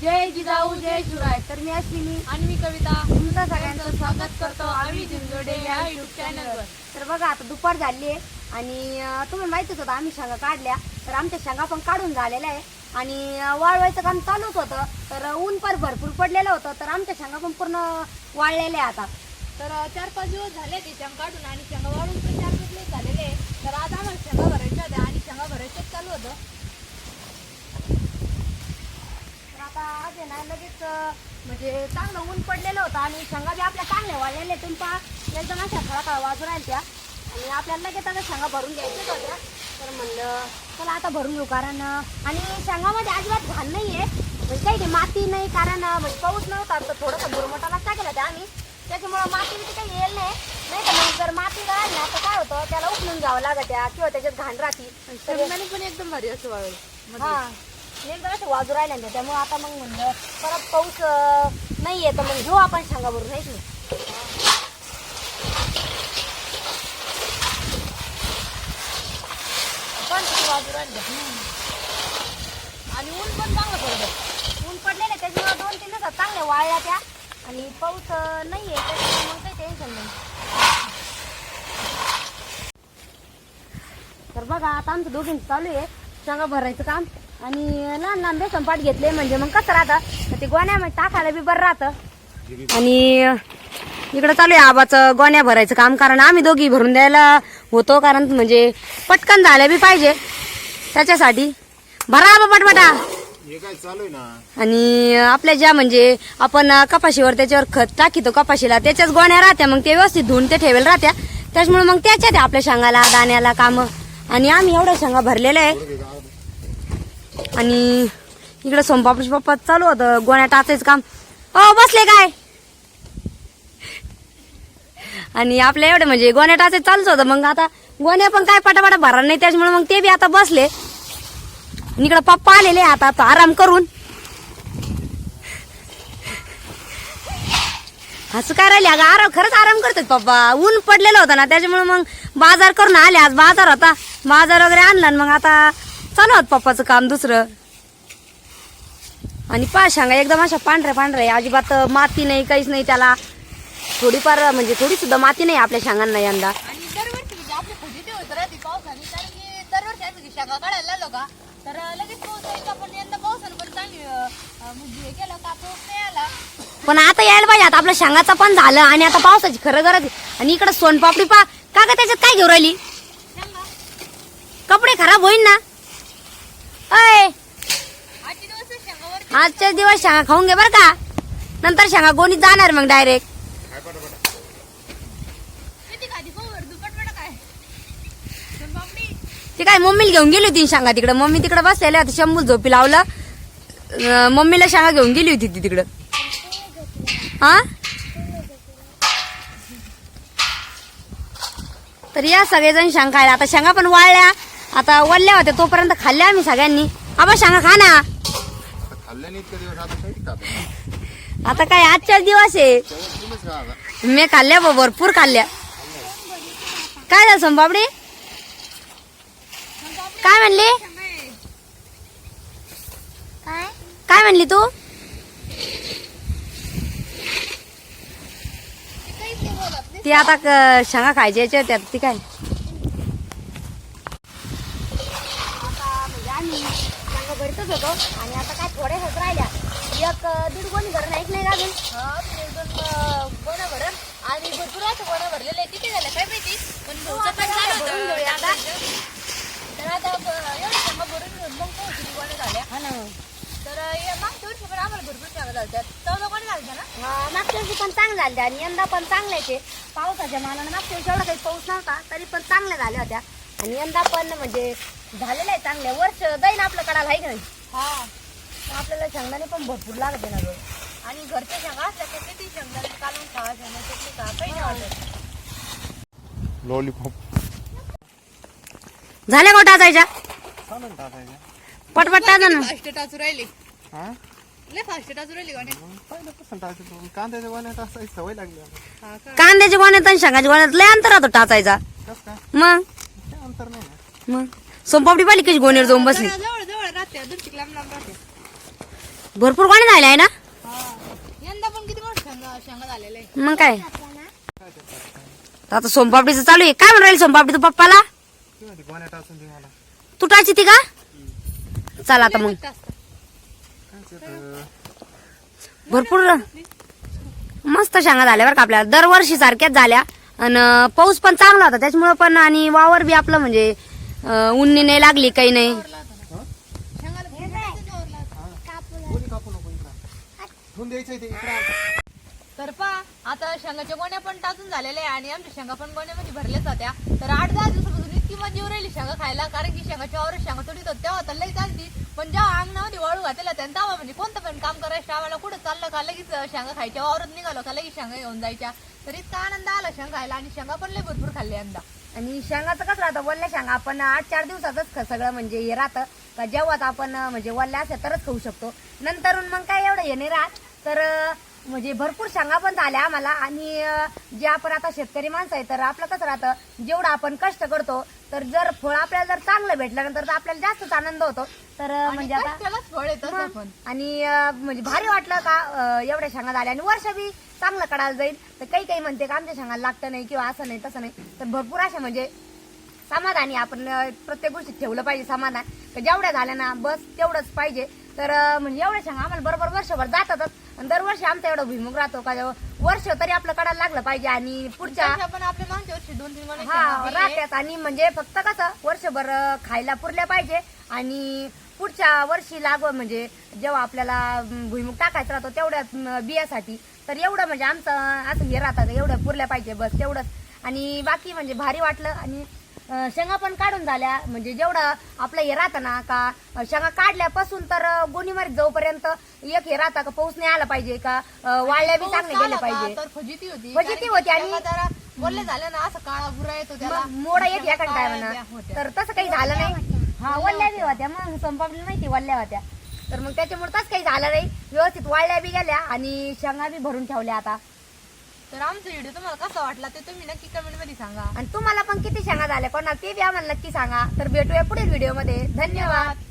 जय जिजाऊ जय शिवराय. तर मी अश्विनी. आणि मी कविता. तुमचं सगळ्यांचं स्वागत करतो आम्ही जिंजोडे या युट्यूब चॅनलवर तर बघा आता दुपार झाली आहे आणि अं, तुम्हाला माहितीच होतं आम्ही शेंगा काढल्या. तर आमच्या शेंगा पण काढून झालेल्या आहे. आणि वाळवायचं काम चालूच होतं. तर ऊन पण भरपूर पडलेलं होतं. तर आमच्या शेंगा पण पूर्ण वाळलेल्या आहे आता. तर चार पाच दिवस झाले ते शेंगा काढून आणि शेंगा वाढून पण चार पाच दिवस झालेले आहे. तर आज आम्हाला शेंगा भरायच्या होत्या आणि शेंगा भरायचं चालू होतं तर आता आज आहे ना लगेच म्हणजे चांगलं ऊन पडलेलं होतं आणि शेंगा बी आपल्या चांगल्या वाळलेल्या तुम्ही पहा एकदम अशा खळा वाजू राहिल्या त्या. आणि आपल्याला लगेच आता शेंगा भरून घ्यायच्याच होत्या. तर म्हणलं चला आता भरून घेऊ कारण आणि शेंगामध्ये अजिबात घाण नाही आहे म्हणजे काही नाही माती नाही कारण म्हणजे पाऊस नव्हता. तर थोडंसं बुरमटाला टाकेला त्या आम्ही. त्याच्यामुळं माती बिती काही येईल नाही. नाही तर मग जर माती राहिली ना तर काय होतं त्याला उचलून घ्यावं लागत त्या किंवा त्याच्यात घाण राहते. पण एकदम भारी असं वाळवलं हा. एकदम असं वाजू राहिल्या ना त्यामुळे आता मग म्हणलं परत पाऊस नाही येतं मग घेऊ आपण सांगा बरोबर नाही की? पण किती वाजू राहिले. आणि ऊन पण चांगलं पडलं. ऊन पडलेले त्याच्यामुळे दोन तीन दिवसात चांगल्या वाळल्या त्या. आणि पाऊस नाही आहे त्याच्यामुळे मग काही टेन्शन नाही. तर बघा आता आमचं दोघींचं चालू आहे. सांगा भरायचं काम. आणि लहान लहान बेसन पाठ घेतले म्हणजे मग कसं राहतं? ते गोण्यामध्ये टाकायला बी बरं राहतं. आणि इकडं चालू आहे आबाचं गोण्या भरायचं काम कारण आम्ही दोघी भरून द्यायला होतो कारण म्हणजे पटकन झाल्या बी पाहिजे. त्याच्यासाठी. भरा आबा पटपटा. आणि आपल्या ज्या म्हणजे आपण कपाशीवर त्याच्यावर खत टाकीतो कपाशीला त्याच्याच गोण्या राहत्या मग ते व्यवस्थित धुवून ते ठेवेल राहत्या. त्याच्यामुळे मग त्याच्यात आपल्या शेंगाला दाण्याला काम. आणि आम्ही एवढ्या शेंगा भरलेल्या आहे. आणि इकडे सोमपापडी पप्पा चालू होतं. गोण्या टाचायचं काम. हो बसले काय? आणि आपल्या एवढे म्हणजे गोण्या टाचायचं चालूच होतं. मग आता गोण्या पण काय पटापटा भरा नाही त्याच्यामुळे मग ते बी आता बसले. इकडे पप्पा आलेले आता आता आराम करून. असं काय राहिले? अगं आराम खरंच आराम करतात पप्पा. ऊन पडलेलं होतं ना त्याच्यामुळे मग बाजार करून आले. आज बाजार होता. बाजार वगैरे आणला आणि मग आता चालू होत पप्पाचं काम दुसरं. आणि पा सांगा एकदम अशा पांढऱ्या पांढऱ्या आहे. अजिबात माती नाही काहीच नाही त्याला. थोडीफार म्हणजे थोडी सुद्धा माती नाही आपल्या शांगांना यंदा. म्हणजे पण म्हणजे पण आता यायला पाहिजे आता आपल्या शांगाचं पण झालं आणि आता पावसाची खरं गरज. आणि इकडे सोनपापडी पा का त्याच्यात काय घेऊ राहिली? कपडे खराब होईन ना? अय. आजचे दिवस शेंगावर आजच्या दिवस शेंगा खाऊन घे बरं का. नंतर शेंगा गोणीत जाणार मग डायरेक्ट काय ती मम्मीला घेऊन गेली होती शांगा तिकडं? मम्मी तिकडं बसलेल्या होती शंभू झोपी लावलं. मम्मीला शांगा घेऊन गेली होती ती तिकडं. हा तर या सगळेजण शांगा खायला. आता शांगा पण वाळल्या. आता वळल्या होत्या तोपर्यंत खाल्ल्या आम्ही सगळ्यांनी. आबा शांगा खा ना. आता खाल्ल्या नाही इतके दिवस आता काही खात. आता काय आजच्याच दिवस आहे. तुम्हीच खा आता. मी खाल्ल्या बा, भरपूर खाल्ल्या. काय झालं संबाबडे काय म्हणली? काय काय म्हणली तू? ती आता क- शेंगा खायच्या याच्या त्यात ती काय आता म्हणजे शेंगा भरतच होतो. आणि आता काय थोड्याच राहिल्या. एक दीड कोणी घर नाही नाही का अजून? हा तुम्ही एकदम अं, गोण्या भरण आणि भरपूर असं गोण्या भरलेले आहे किती झालं? काय माहिती? पण भाऊचं पण झालं भरून होतं. आता. तर आता एवढं भरून मग तो किती गोण्या झाल्या. हा ना. तर मागच्या वर्षी पण आम्हाला भरपूर शेंगा झाल्या चौदा गोण्या झाल्या ना? हा, मागच्या वर्षी पण चांगलं झालं आणि यंदा पण चांगल्याच आहे पावसाच्या मानानं मागच्या वर्षी एवढा काही पाऊस नव्हता तरी पण चांगल्या झाल्या होत्या. आणि यंदा पण म्हणजे झालेल्या आहे चांगल्या वर्ष जाईन आपलं कडाला आहे का नाही? हा. पण आपल्याला शेंगदाणे पण भरपूर लागत ना गं. आणि घरच्या शेंगा असल्या की किती शेंगदाणे काढून खावा शेंगा चटणी खा काही वाटत. लॉलीपॉप झाल्या का टाचायच्या? चालेल टाकायचं पटपट टाचा ना. फास्ट टाचू राहिली. हा? लय फास्ट टाचू राहिली टाकायचं कांद्याच्या सवय लागली आता. हा का? कांद्याच्या गोण्यात आणि शेंगाच्या गोण्यात लय अंतर राहतो टाचायचा. कसं काय? मग? काय अंतर नाही ना. मग? सोमपापडी पाहिली कशी गोणीवर जाऊन बसली? जवळ जवळ राहते दुसरी लांब लांब राहते. भरपूर कोणी झाले आहे ना? हा. यंदा पण किती मोठं शेंगा शेंगा झालेले. आहे मग काय? आता सोमपापडीचं चालू आहे. काय म्हणून राहील सोमपापडीचं पप्पाला ती म्हणते गोण्या टाचून दे मला तू टाची ती का? चल आता मग? भरपूर मस्त शेंगा झाल्या बरं का आपल्याला. दरवर्षी सारख्याच झाल्या. आणि पाऊस पण चांगला होता. त्याच्यामुळं पण आणि वावर बी आपलं म्हणजे उन्नी नाही लागली काही नाही. तर पा आता शेंगाच्या गोण्या पण टाचून झालेल्या आहे आणि आमच्या शेंगा पण गोण्यामध्ये भरल्याच होत्या. तर आठ दहा दिवसापासून इतकी मजा येऊ राहिली शेंगा खायला कारण की शेंगाच्या वावर शेंगा तोडीत होत तेव्हा तर लई चालती पण जेव्हा अंगणामध्ये वाळू घातलेला त्यांना तेव्हा म्हणजे कोणतं पण काम करायचं आम्हाला कुठं चाललं का लगेच शेंगा खायच्या वावरात निघालो का लगेच शेंगा घेऊन जायच्या. तर इतका आनंद आला शेंगा खायला आणि शेंगा पण लई भरपूर खाल्ले यंदा. आणि शेंगाचं कसं राहतं? वल्ल्या शेंगा आपण आठ चार दिवसातच ख- सगळं म्हणजे हे राहतं. का जेव्हाच आपण म्हणजे वल्ल्या असेल तरच खाऊ शकतो. नंतरून मग काय एवढं हे नाही राहत. तर म्हणजे भरपूर शेंगा पण झाल्या आम्हाला. आणि जे आपण आता शेतकरी माणसं आहे तर आपलं कसं राहतं जेवढं आपण कष्ट करतो तर जर फळ आपल्याला जर चांगलं भेटल्यानंतर तर आपल्याला जास्तच आनंद होतो. तर म्हणजे आता त्यालाच फळ येतं मग. पण. आणि अं, म्हणजे भारी वाटलं का अं, एवढ्या शेंगा झाल्या. आणि वर्ष बी चांगलं कडायला जाईल. तर काही काही म्हणते का आमच्या शेंगाला लागतं नाही किंवा असं नाही तसं नाही. तर भरपूर अशा म्हणजे समाधानी आपण अं, प्रत्येक गोष्टीत ठेवलं पाहिजे समाधान. तर जेवढ्या झाल्या ना बस तेवढंच पाहिजे. तर अं, म्हणजे एवढ्या शेंगा आम्हाला बरोबर वर्षभर जातातच. आणि दरवर्षी आमचा एवढा भुईमुग राहतो का वर्ष तरी आपलं कडायला लागलं पाहिजे आणि पुढच्या पण आपल्या मागच्या वर्षी दोन तीन महिने हा. राहत्यात आणि म्हणजे फक्त कसं वर्षभर खायला पुरल्या पाहिजे आणि पुढच्या वर्षी लागवड म्हणजे जेव्हा आपल्याला भुईमुग टाकायचा राहतो तेवढ्या बियासाठी. तर एवढं म्हणजे आमचं असं हे राहतात एवढं पुरल्या पाहिजे बस तेवढंच. आणि बाकी म्हणजे भारी वाटलं आणि शेंगा पण काढून झाल्या. म्हणजे जेवढं आपलं हे राहतं ना का शेंगा काढल्यापासून तर गोणीमारीत जाऊपर्यंत एक हे राहतं का पाऊस नाही आला पाहिजे का वाळल्या बी चांगले गेले पाहिजे. तर फजिती होती. फजिती आणि- बोलले झालं ना असं काळा बुरा येतो मोडा येत या म्हणा. तर तसं काही झालं नाही. हा वल्ल्या बी होत्या. मग संपापली माहिती वल्ल्या होत्या. तर मग त्याच्यामुळे तसं काही झालं नाही. व्यवस्थित वाळल्या बी गेल्या आणि शेंगा बी भरून ठेवल्या आता. तर आमचा व्हिडिओ तुम्हाला कसा वाटला ते तुम्ही नक्की कमेंटमध्ये सांगा. आणि तुम्हाला पण किती शेंगा झाल्या कोणाला ते बी आम्हाला नक्की सांगा. तर भेटूया पुढील व्हिडिओमध्ये धन्यवाद.